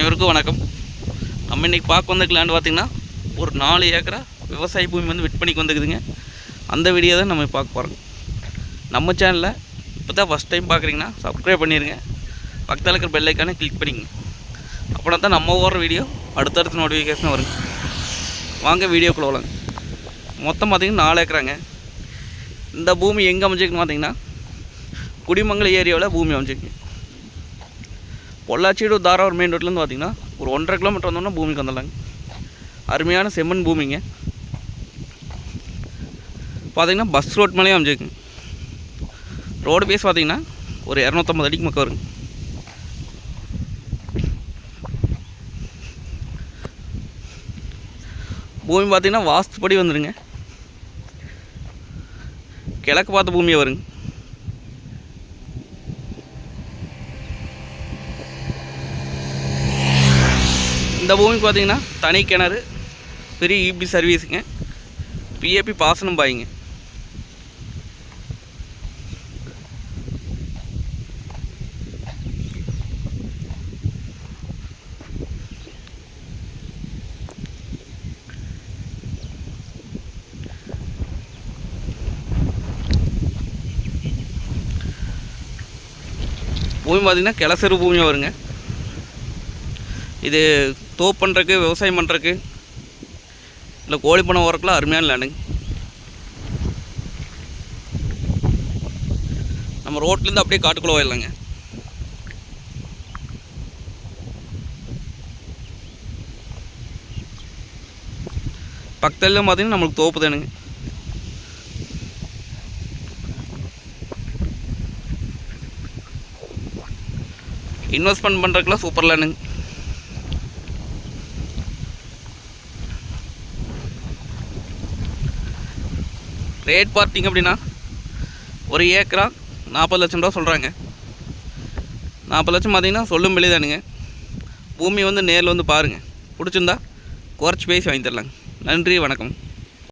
அனைவருக்கும் வணக்கம். நம்ம இன்றைக்கி பார்க்க வந்திருக்க லேண்ட் பார்த்திங்கன்னா ஒரு நாலு ஏக்கரா விவசாய பூமி வந்து விற்பனைக்கு வந்துக்குதுங்க அந்த வீடியோ தான் நம்ம பார்க்க போகிறோம் நம்ம சேனலில் இப்போ தான் ஃபஸ்ட் டைம் பார்க்குறீங்கன்னா சப்ஸ்கிரைப் பண்ணிடுங்க பக்கத்தில் இருக்கிற பெல் கிளிக் பண்ணிங்க அப்படின்னா தான் நம்ம ஓடுற வீடியோ அடுத்தடுத்த நோட்டிஃபிகேஷன் வருங்க வாங்க வீடியோக்குள்ள வரலாங்க மொத்தம் பார்த்திங்கன்னா நாலு ஏக்கராங்க. இந்த பூமி எங்கே அமைஞ்சிருக்குன்னு பார்த்தீங்கன்னா குடிமங்கலம் ஏரியாவில் பூமி அமைச்சிருக்கு பொள்ளாச்சி டு தாராவூர் மெயின் ரோட்லேருந்து பார்த்தீங்கன்னா ஒரு ஒன்றரை கிலோமீட்டர் வந்தோம்னா பூமிக்கு வந்துடலாங்க அருமையான செம்மண் பூமிங்க. பார்த்தீங்கன்னா பஸ் ரோட் மேலேயும் அமைச்சிருக்குங்க ரோடு பேஸ் பார்த்தீங்கன்னா ஒரு இரநூத்தம்பது அடிக்கு மக்கள் வருங்க. பூமி பார்த்தீங்கன்னா வாஸ்துப்படி வந்துடுங்க கிழக்கு பார்த்த பூமியை வருங்க. இந்த பூமி பார்த்தீங்கன்னா தனி கிணறு பெரிய இபி சர்வீஸுங்க பிஏபி பாசனம் பாய்ங்க. பூமி பார்த்தீங்கன்னா கிளசரு பூமியாக வருங்க. இது தோப்பு பண்ணுறக்கு விவசாயம் பண்ணுறக்கு இல்லை கோழி பண்ண ஓரக்கெலாம் அருமையான லேண்டுங்க நம்ம ரோட்லேருந்து அப்படியே காட்டுக்குள்ளே போயிடலாங்க. பக்கத்தில் பார்த்தீங்கன்னா நம்மளுக்கு தோப்பு தானுங்க. இன்வெஸ்ட்மெண்ட் பண்ணுறதுக்குலாம் சூப்பர் ரேட் பார்த்தீங்க அப்படின்னா ஒரு ஏக்கரா நாற்பது லட்சம் ரூபா சொல்கிறாங்க நாற்பது லட்சம் பார்த்திங்கன்னா சொல்லும் வெளிதானுங்க பூமி வந்து நேரில் வந்து பாருங்கள் பிடிச்சிருந்தா குறைச்சி பேசி வாங்கி தரலாங்க நன்றி வணக்கம்.